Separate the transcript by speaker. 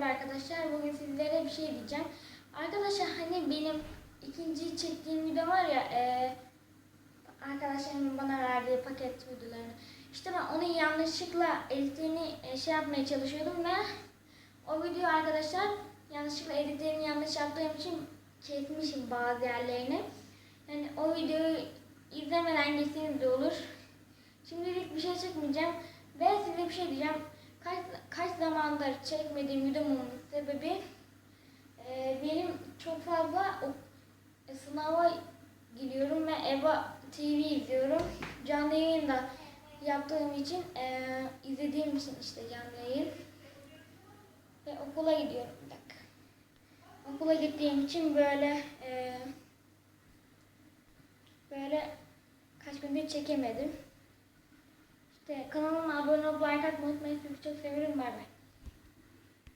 Speaker 1: merhaba arkadaşlar. Bugün sizlere bir şey diyeceğim. Arkadaşlar hani benim ikinci çektiğim video var ya e, arkadaşlarımın bana verdiği paket videolarını. İşte ben onu yanlışlıkla editini e, şey yapmaya çalışıyordum ve o video arkadaşlar yanlışlıkla editlerini yanlış yaptığım için kesmişim bazı yerlerini. Yani o videoyu izlemeden geçseniz de olur. Şimdilik bir şey çekmeyeceğim ve size bir şey diyeceğim. Kaç zamandır çekmediğim videomun sebebi e, benim çok fazla o, e, sınava gidiyorum ve EVA TV izliyorum. Canlı yayın da yaptığım için e, izlediğim için işte canlı yayın. Ve okula gidiyorum bir dakika. Okula gittiğim için böyle e, böyle kaç gündür çekemedim. Kanalıma abone olup like atmayı unutmayın. Sizi çok seviyorum. Bay bay.